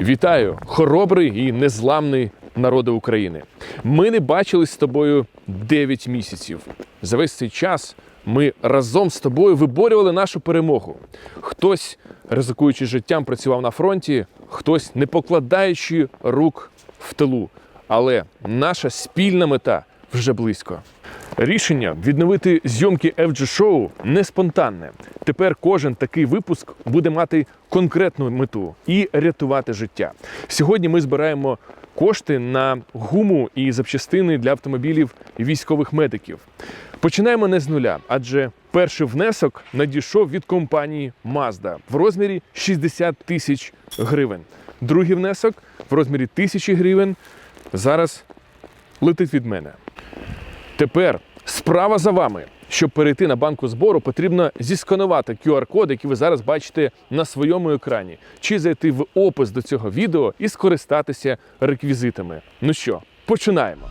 Вітаю, хоробрий і незламний народи України. Ми не бачились з тобою 9 місяців. За весь цей час ми разом з тобою виборювали нашу перемогу. Хтось, ризикуючи життям, працював на фронті, хтось не покладаючи рук в тилу. Але наша спільна мета вже близько. Рішення відновити зйомки FG Show не спонтанне. Тепер кожен такий випуск буде мати конкретну мету і рятувати життя. Сьогодні ми збираємо кошти на гуму і запчастини для автомобілів військових медиків. Починаємо не з нуля, адже перший внесок надійшов від компанії Mazda в розмірі 60 тисяч гривень. Другий внесок в розмірі тисячі гривень зараз летить від мене. Тепер справа за вами. Щоб перейти на банку збору, потрібно зісканувати QR-код, який ви зараз бачите на своєму екрані, чи зайти в опис до цього відео і скористатися реквізитами. Ну що, починаємо.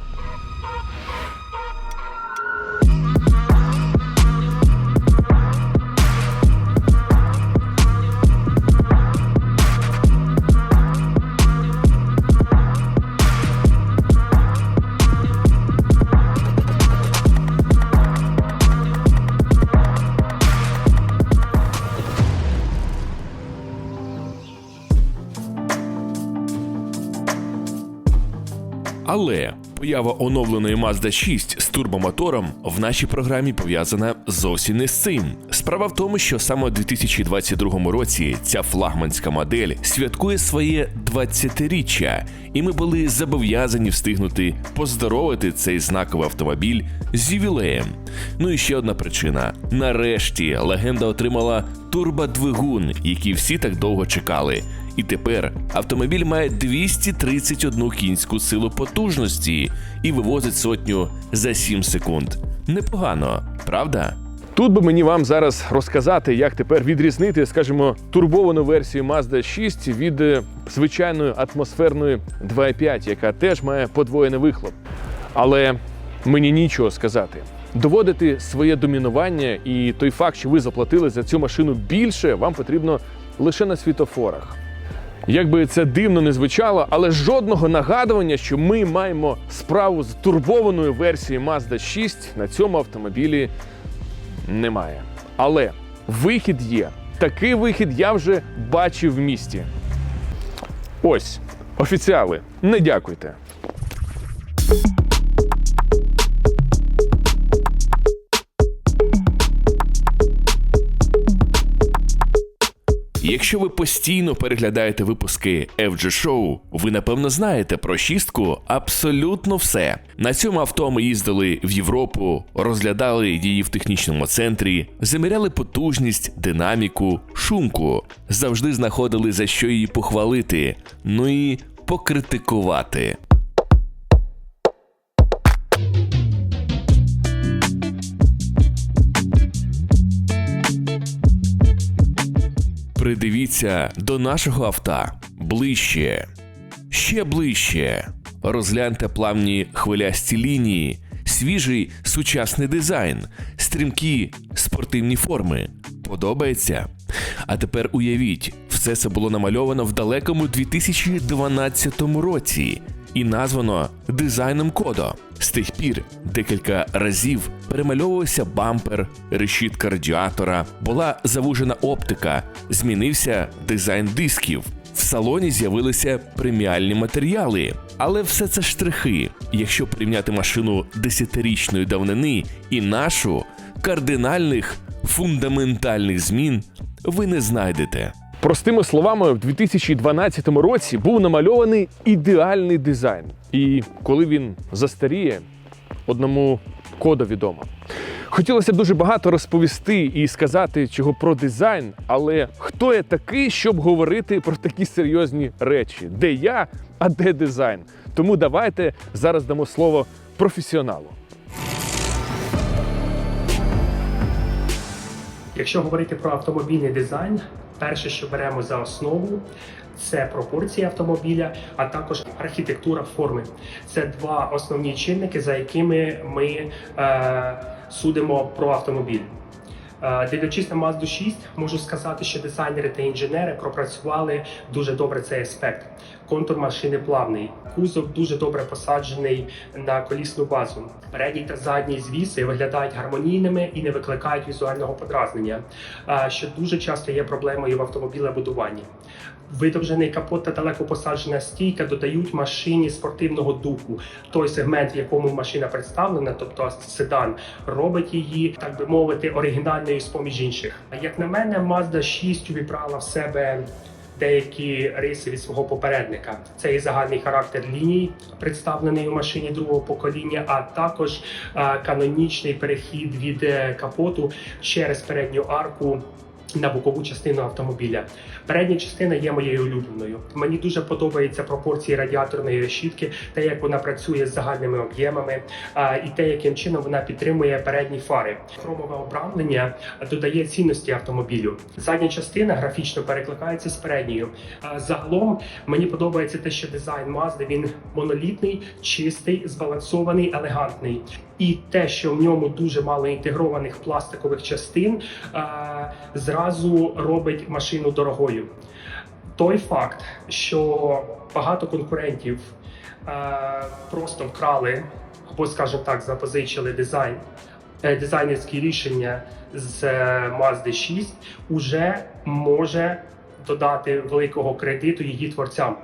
Але поява оновленої Mazda 6 з турбомотором в нашій програмі пов'язана зовсім не з цим. Справа в тому, що саме у 2022 році ця флагманська модель святкує своє 20-річчя, і ми були зобов'язані встигнути поздоровити цей знаковий автомобіль з ювілеєм. Ну і ще одна причина: нарешті легенда отримала турбодвигун, який всі так довго чекали. І тепер автомобіль має 231 кінську силу потужності і вивозить сотню за 7 секунд. Непогано, правда? Тут би мені вам зараз розказати, як тепер відрізнити, скажімо, турбовану версію Mazda 6 від е, звичайної атмосферної 2.5, яка теж має подвоєний вихлоп. Але мені нічого сказати. Доводити своє домінування і той факт, що ви заплатили за цю машину більше, вам потрібно лише на світофорах. Як би це дивно не звучало, але жодного нагадування, що ми маємо справу з турбованою версією Mazda 6 на цьому автомобілі немає. Але вихід є. Такий вихід я вже бачив в місті. Ось, офіціали, не дякуйте. Якщо ви постійно переглядаєте випуски FG Show, ви напевно знаєте про шістку абсолютно все. На цьому авто ми їздили в Європу, розглядали її в технічному центрі, заміряли потужність, динаміку, шумку, завжди знаходили за що її похвалити, ну і покритикувати. Придивіться до нашого авто ближче, ще ближче. Розгляньте плавні хвилясті лінії, свіжий сучасний дизайн, стрімкі спортивні форми. Подобається? А тепер уявіть, все це було намальовано в далекому 2012 році і названо дизайном кодо. З тих пір декілька разів перемальовувався бампер, решітка радіатора, була завужена оптика, змінився дизайн дисків. В салоні з'явилися преміальні матеріали, але все це штрихи. Якщо порівняти машину десятирічної давнини і нашу кардинальних фундаментальних змін ви не знайдете. Простими словами, в 2012 році був намальований ідеальний дизайн. І коли він застаріє, одному коду відомо. Хотілося б дуже багато розповісти і сказати, чого про дизайн, але хто я такий, щоб говорити про такі серйозні речі? Де я, а де дизайн? Тому давайте зараз дамо слово професіоналу. Якщо говорити про автомобільний дизайн, перше, що беремо за основу, це пропорції автомобіля, а також архітектура форми. Це два основні чинники, за якими ми е, судимо про автомобіль. Е, Дивлячись на Mazda 6, можу сказати, що дизайнери та інженери пропрацювали дуже добре цей аспект. Контур машини плавний, кузов дуже добре посаджений на колісну базу. Передній та задній звіси виглядають гармонійними і не викликають візуального подразнення, що дуже часто є проблемою в автомобілебудуванні. Видовжений капот та далеко посаджена стійка додають машині спортивного духу. Той сегмент, в якому машина представлена, тобто седан, робить її, так би мовити, оригінальною з поміж інших. А як на мене, Mazda 6 увібрала в себе. Деякі риси від свого попередника. Це і загальний характер ліній, представлений у машині другого покоління, а також е, канонічний перехід від е, капоту через передню арку на бокову частину автомобіля. Передня частина є моєю улюбленою. Мені дуже подобаються пропорції радіаторної решітки, те, як вона працює з загальними об'ємами, і те, яким чином вона підтримує передні фари. Хромове обрамлення додає цінності автомобілю. Задня частина графічно перекликається з передньою. Загалом мені подобається те, що дизайн Mazda він монолітний, чистий, збалансований, елегантний. І те, що в ньому дуже мало інтегрованих пластикових частин, зразу робить машину дорогою. Той факт, що багато конкурентів е, просто вкрали або, скажімо так, запозичили дизайн, е, дизайнерські рішення з е, Mazda 6, уже може додати великого кредиту її творцям.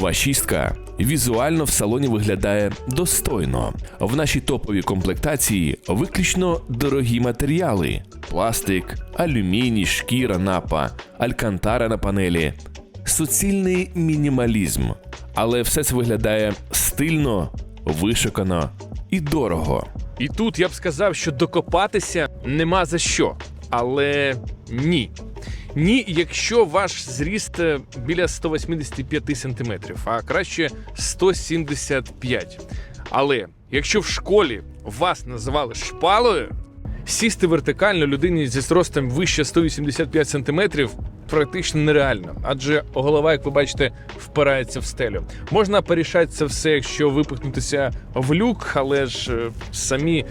Нова шістка візуально в салоні виглядає достойно. В нашій топовій комплектації виключно дорогі матеріали: пластик, алюміній, шкіра напа, алькантара на панелі, суцільний мінімалізм. Але все це виглядає стильно, вишукано і дорого. І тут я б сказав, що докопатися нема за що. Але ні. Ні, якщо ваш зріст е, біля 185 см, а краще 175. Але якщо в школі вас називали шпалою, сісти вертикально людині зі зростом вище 185 см практично нереально, адже голова, як ви бачите, впирається в стелю. Можна порішати це все, якщо випихнутися в люк, але ж е, самі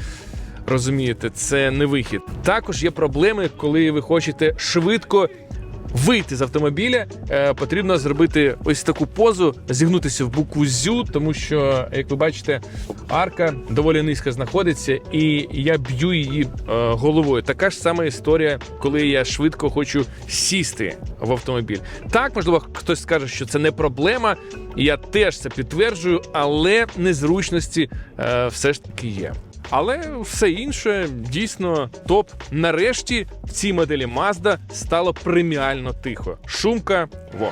розумієте, це не вихід. Також є проблеми, коли ви хочете швидко. Вийти з автомобіля е, потрібно зробити ось таку позу, зігнутися в букву зю, тому що, як ви бачите, арка доволі низько знаходиться, і я б'ю її е, головою. Така ж сама історія, коли я швидко хочу сісти в автомобіль. Так, можливо, хтось скаже, що це не проблема, я теж це підтверджую, але незручності е, все ж таки є. Але все інше дійсно топ. Нарешті в цій моделі Mazda стало преміально тихо. Шумка во.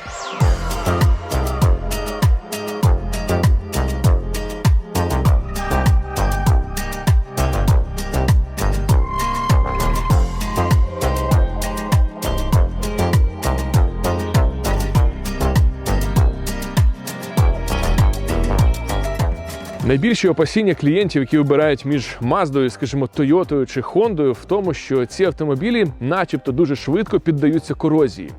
Найбільші опасіння клієнтів, які обирають між Маздою, скажімо, Тойотою чи Хондою, в тому, що ці автомобілі, начебто, дуже швидко піддаються корозії.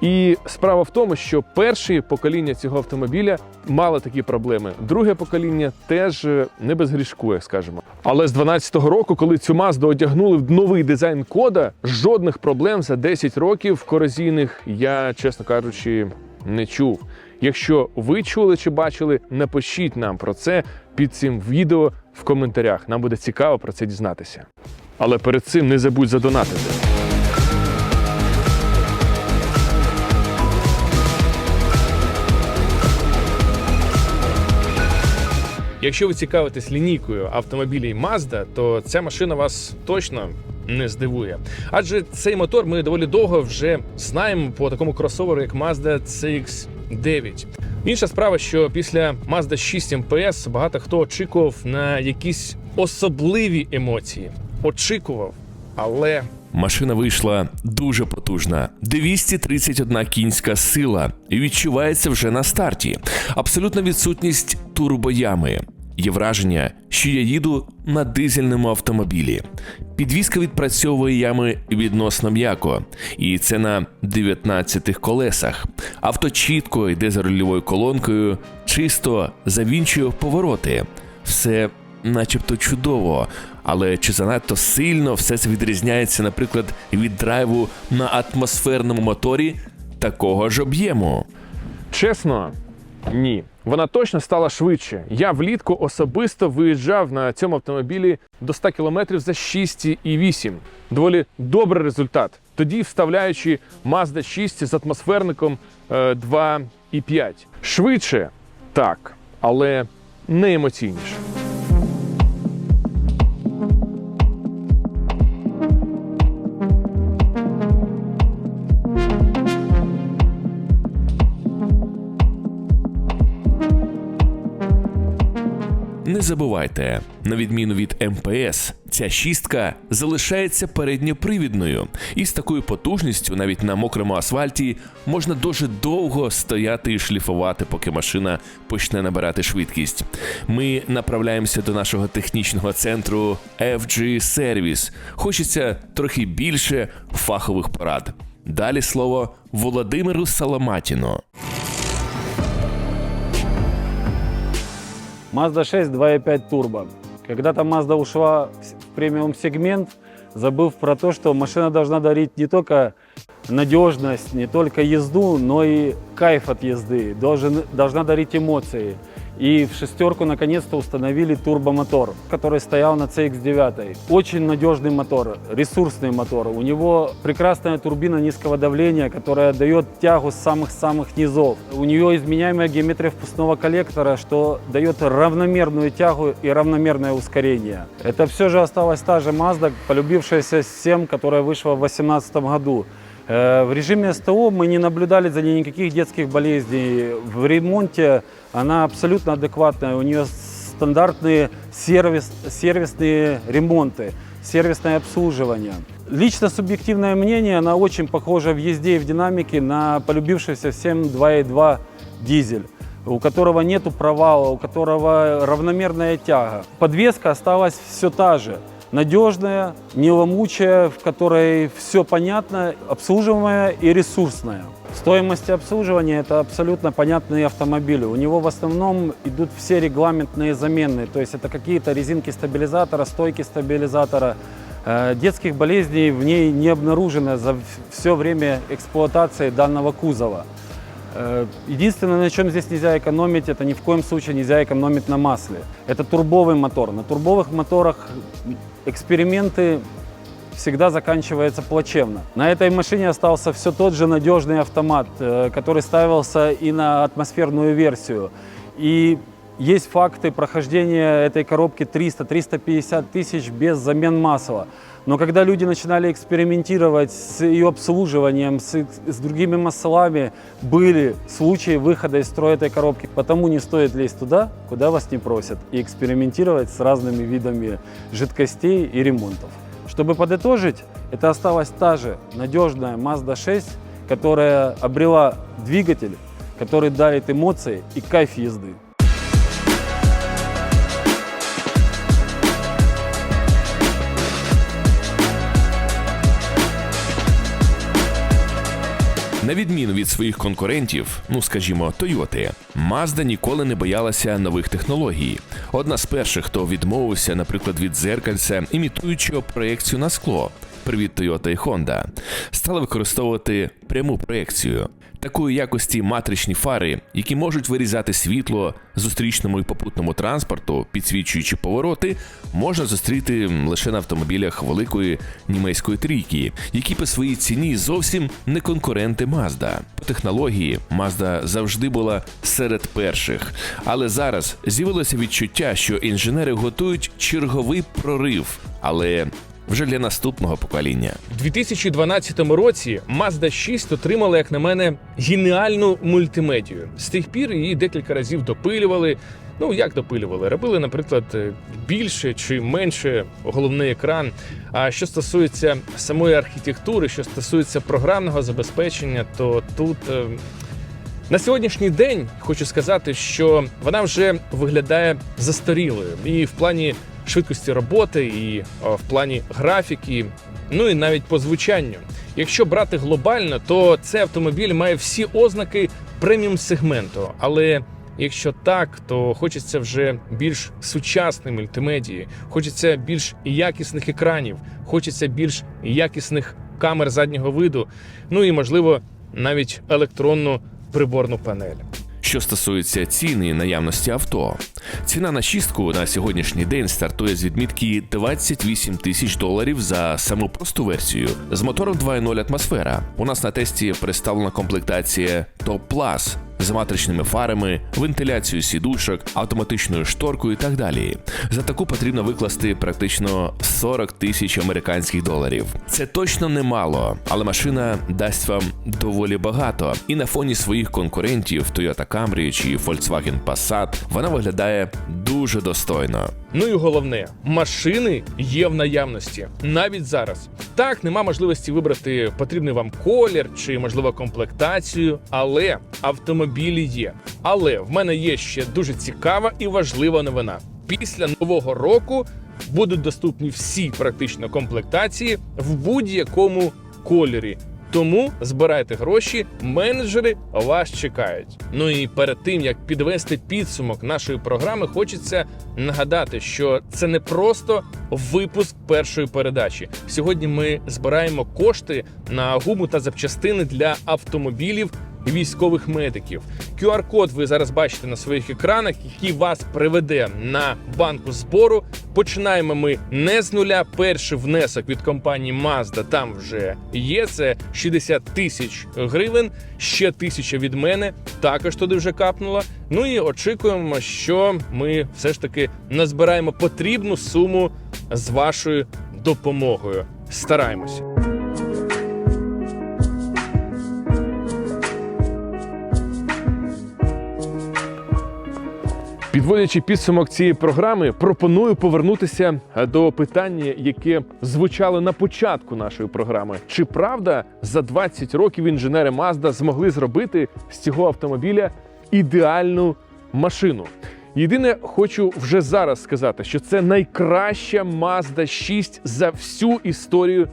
І справа в тому, що перше покоління цього автомобіля мало такі проблеми. Друге покоління теж е, не без грішку, як скажемо. Але з 12-го року, коли цю Мазду одягнули в новий дизайн кода, жодних проблем за 10 років корозійних я, чесно кажучи, не чув. Якщо ви чули чи бачили, напишіть нам про це під цим відео в коментарях. Нам буде цікаво про це дізнатися. Але перед цим не забудь задонатити. Якщо ви цікавитесь лінійкою автомобілів Mazda, то ця машина вас точно не здивує. Адже цей мотор ми доволі довго вже знаємо по такому кросоверу, як Mazda CX-9. Інша справа, що після Mazda 6 MPS багато хто очікував на якісь особливі емоції. Очікував, але Машина вийшла дуже потужна. 231 кінська сила і відчувається вже на старті. Абсолютна відсутність турбоями. Є враження, що я їду на дизельному автомобілі. Підвізка відпрацьовує ями відносно м'яко, і це на 19 колесах. Авто чітко йде за рульовою колонкою, чисто завінчує повороти. Все начебто чудово, але чи занадто сильно все це відрізняється, наприклад, від драйву на атмосферному моторі такого ж об'єму? Чесно, ні. Вона точно стала швидше. Я влітку особисто виїжджав на цьому автомобілі до 100 км за 6,8. Доволі добрий результат. Тоді вставляючи Mazda 6 з атмосферником е, 2,5. Швидше, так, але не емоційніше. Забувайте, на відміну від МПС, ця шістка залишається передньопривідною, і з такою потужністю, навіть на мокрому асфальті, можна дуже довго стояти і шліфувати, поки машина почне набирати швидкість. Ми направляємося до нашого технічного центру FG Service. Хочеться трохи більше фахових порад. Далі слово Володимиру Саламатіну. Mazda 6 2.5 турбо. Когда-то Mazda ушла в премиум сегмент, забыв про то, что машина должна дарить не только надежность, не только езду, но и кайф от езды, должен, должна дарить эмоции. И в шестерку наконец-то установили турбомотор, который стоял на CX-9. Очень надежный мотор, ресурсный мотор. У него прекрасная турбина низкого давления, которая дает тягу с самых-самых низов. У нее изменяемая геометрия впускного коллектора, что дает равномерную тягу и равномерное ускорение. Это все же осталась та же Mazda, полюбившаяся всем, которая вышла в 2018 году. Э, В режиме СТО мы не наблюдали за ней никаких детских болезней. В ремонте она абсолютно адекватная. У нее стандартные сервис, сервисные ремонты, сервисное обслуживание. Лично субъективное мнение, она очень похожа в езде и в динамике на полюбившийся всем 2.2 дизель у которого нету провала, у которого равномерная тяга. Подвеска осталась все та же. Надежная, не ломучая, в которой все понятно, обслуживаемая и ресурсная. В стоимости обслуживания это абсолютно понятные автомобили. У него в основном идут все регламентные замены, то есть это какие-то резинки стабилизатора, стойки стабилизатора. Э, Детских болезней в ней не обнаружено за все время эксплуатации данного кузова. Э, Единственное, на чем здесь нельзя экономить, это ни в коем случае нельзя экономить на масле. Это турбовый мотор. На турбовых моторах эксперименты всегда заканчиваются плачевно. На этой машине остался все тот же надежный автомат, э, который ставился и на атмосферную версию. И есть факты прохождения этой коробки 300-350 тысяч без замен масла. Но когда люди начинали экспериментировать с ее обслуживанием, с, с другими маслами, были случаи выхода из строя этой коробки. Потому не стоит лезть туда, куда вас не просят, и экспериментировать с разными видами жидкостей и ремонтов. Чтобы подытожить, это осталась та же надежная Mazda 6, которая обрела двигатель, который дарит эмоции и кайф езды. На відміну від своїх конкурентів, ну скажімо, Тойоти, Mazda ніколи не боялася нових технологій. Одна з перших, хто відмовився, наприклад, від зеркальця, імітуючого проекцію на скло. Привіт, Toyota і Honda, стали використовувати пряму проєкцію. Такої якості матричні фари, які можуть вирізати світло зустрічному і попутному транспорту, підсвічуючи повороти, можна зустріти лише на автомобілях великої німецької трійки, які по своїй ціні зовсім не конкуренти Mazda. По технології Mazda завжди була серед перших, але зараз з'явилося відчуття, що інженери готують черговий прорив, але вже для наступного покоління. У 2012 році Mazda 6 отримала, як на мене, геніальну мультимедію. З тих пір її декілька разів допилювали. Ну як допилювали? Робили, наприклад, е, більше чи менше головний екран. А що стосується самої архітектури, що стосується програмного забезпечення, то тут. е, На сьогоднішній день хочу сказати, що вона вже виглядає застарілою і в плані швидкості роботи, і о, в плані графіки, ну і навіть по звучанню. Якщо брати глобально, то цей автомобіль має всі ознаки преміум сегменту. Але якщо так, то хочеться вже більш сучасної мультимедії, хочеться більш якісних екранів, хочеться більш якісних камер заднього виду, ну і можливо навіть електронну приборну панель. Що стосується ціни і наявності авто, ціна на шістку на сьогоднішній день стартує з відмітки 28 тисяч доларів за саму просту версію. З мотором 2.0 атмосфера. У нас на тесті представлена комплектація Top Plus з матричними фарами, вентиляцією сідушок, автоматичною шторкою і так далі. За таку потрібно викласти практично 40 тисяч американських доларів. Це точно немало, але машина дасть вам доволі багато. І на фоні своїх конкурентів Toyota Camry чи Volkswagen Passat вона виглядає дуже достойно. Ну і головне, машини є в наявності навіть зараз. Так, нема можливості вибрати потрібний вам колір чи можливо комплектацію, але автомобілі є. Але в мене є ще дуже цікава і важлива новина. Після нового року будуть доступні всі практично комплектації в будь-якому кольорі. Тому збирайте гроші, менеджери вас чекають. Ну і перед тим як підвести підсумок нашої програми, хочеться нагадати, що це не просто випуск першої передачі. Сьогодні ми збираємо кошти на гуму та запчастини для автомобілів військових медиків. QR-код ви зараз бачите на своїх екранах, який вас приведе на банку збору. Починаємо ми не з нуля. Перший внесок від компанії Mazda там вже є. Це 60 тисяч гривень. Ще тисяча від мене також туди вже капнула. Ну і очікуємо, що ми все ж таки назбираємо потрібну суму з вашою допомогою. Стараємося. Підводячи підсумок цієї програми, пропоную повернутися до питання, яке звучало на початку нашої програми. Чи правда за 20 років інженери Mazda змогли зробити з цього автомобіля ідеальну машину? Єдине, хочу вже зараз сказати, що це найкраща Mazda 6 за всю історію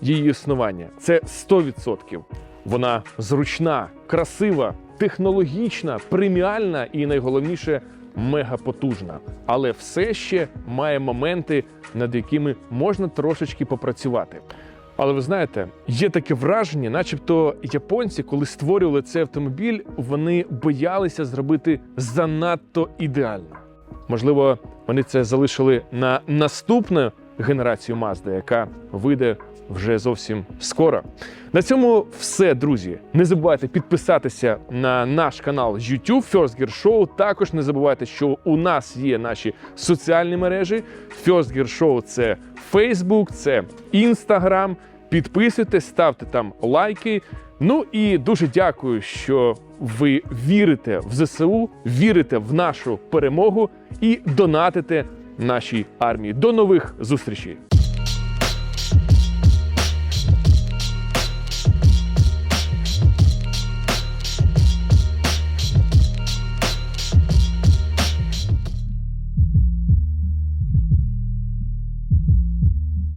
її існування. Це 100%. Вона зручна, красива, технологічна, преміальна і найголовніше мегапотужна. Але все ще має моменти, над якими можна трошечки попрацювати. Але ви знаєте, є таке враження, начебто японці, коли створювали цей автомобіль, вони боялися зробити занадто ідеально. Можливо, вони це залишили на наступну генерацію Mazda, яка вийде вже зовсім скоро. На цьому все, друзі. Не забувайте підписатися на наш канал YouTube First Gear Show. Також не забувайте, що у нас є наші соціальні мережі. First Gear Show – це Facebook, це Instagram. Підписуйтесь, ставте там лайки. Ну і дуже дякую, що ви вірите в ЗСУ, вірите в нашу перемогу і донатите нашій армії. До нових зустрічей!